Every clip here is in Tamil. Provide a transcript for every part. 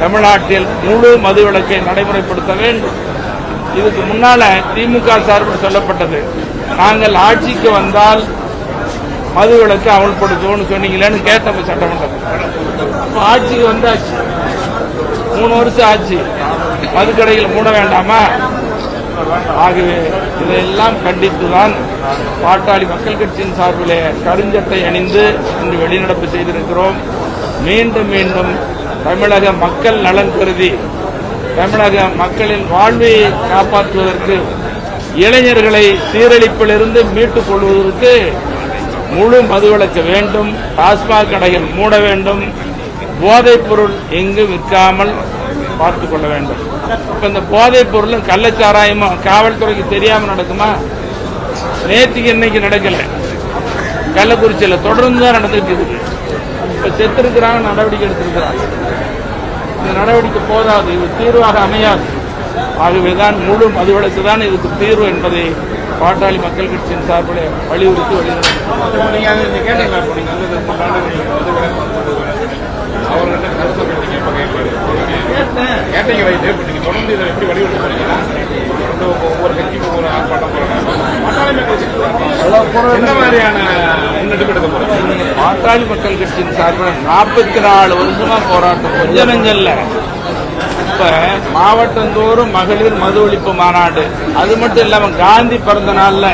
தமிழ்நாட்டில் முழு மதுவிலக்கை நடைமுறைப்படுத்த வேண்டும். இதுக்கு முன்னால திமுக சார்பில் சொல்லப்பட்டது. நாங்கள் ஆட்சிக்கு வந்தால் மதுவிலக்கு அமல்படுத்துவோம்னு சொன்னீங்களேன்னு கேட்டோம் சட்டமன்றம் ஆட்சிக்கு வந்தாச்சு. மூணு வருஷம் ஆச்சு. மதுக்கடைகள் மூட வேண்டாமா? ஆகவே இதையெல்லாம் கண்டித்துதான் பாட்டாளி மக்கள் கட்சியின் சார்பிலே கருஞ்சட்டை அணிந்து இன்று வெளிநடப்பு செய்திருக்கிறோம். மீண்டும் மீண்டும் தமிழக மக்கள் நலன் கருதி தமிழக மக்களின் வாழ்வை காப்பாற்றுவதற்கு இளைஞர்களை சீரழிப்பிலிருந்து மீட்டுக் கொள்வதற்கு முழு மதுவிலக்க வேண்டும் டாஸ்மாக் கடைகள் மூட வேண்டும் போதைப் பொருள் எங்கு விற்காமல் பார்த்துக் கொள்ள வேண்டும். இப்ப இந்த போதைப் பொருளும் கள்ளச்சாராயமும் காவல்துறைக்கு தெரியாம நடக்குமா? நேற்றுக்கு இன்னைக்கு நடக்கல. கள்ளக்குறிச்சியில தொடர்ந்து தான் நடந்துட்டு இருக்குது. செத்திருக்கிறாங்க நடவடிக்கை எடுத்திருக்கிறாங்க. இந்த நடவடிக்கை போதாது இது தீர்வாக அமையாது. ஆகவேதான் முழு மதுவிலக்கு தான் இதுக்கு தீர்வு என்பதை பாட்டாளி மக்கள் கட்சியின் சார்பில் வலியுறுத்தி வெளியிடணும் அவர்கிட்ட தொடர்ந்து இதை ஒவ்வொரு கட்சியும் ஒவ்வொரு ஆர்ப்பாட்டம் போறாங்க என்ன மாதிரியான முன்னெடுப்பு எடுக்க போறாங்க பாட்டாளி மக்கள் கட்சியின் சார்பில் நாற்பத்தி நாலு வருஷமா போராட்டம். கொஞ்ச நெஞ்சல்ல இப்ப மாவட்டந்தோறும் மகளிர் மது ஒழிப்பு மாநாடு. அது மட்டும் இல்லாம காந்தி பிறந்த நாள்ல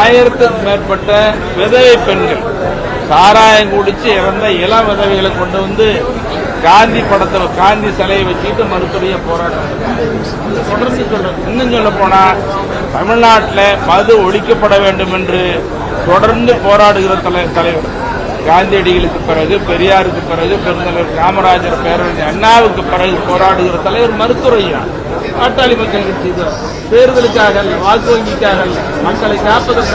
ஆயிரத்துக்கும் மேற்பட்ட விதவை பெண்கள் சாராயம் குடிச்சு இறந்த இளம் விதவைகளை கொண்டு வந்து காந்தி படத்தை காந்தி சிலையை வச்சுக்கிட்டு மறுத்துடைய போராட்டம். தொடர்ந்து சொல்றேன். இன்னும் சொல்ல போனா தமிழ்நாட்டில் மது ஒழிக்கப்பட வேண்டும் என்று தொடர்ந்து போராடுகிற தலை தலைவர். காந்தியடிகளுக்கு பிறகு பெரியாருக்கு பிறகு பெருந்தலைவர் காமராஜர் பேரறிஞர் அண்ணாவுக்கு பிறகு போராடுகிற தலைவர் மருத்துவரையா பாட்டாளி மக்கள் கட்சி தேர்தலுக்காக அல்ல, வாக்கு வங்கிக்காக அல்ல, மக்களை காப்பதற்கு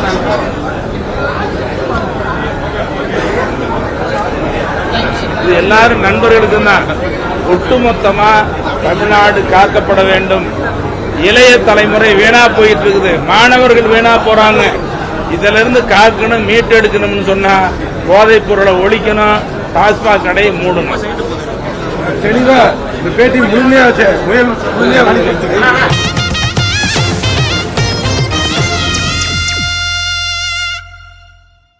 இது எல்லாரும் நண்பர்களுக்கு தான். ஒட்டுமொத்தமா தமிழ்நாடு காக்கப்பட வேண்டும். இளைய தலைமுறை வீணா போயிட்டு இருக்குது. மாணவர்கள் வீணா போறாங்க. இதுல இருந்து காக்கணும் மீட்டெடுக்கணும்னு சொன்னா போதைப் பொருளை ஒழிக்கணும் டாஸ்மாக் கடையை மூடணும். தெளிவா இந்த பேட்டி முழுமையாச்சு முழுமையா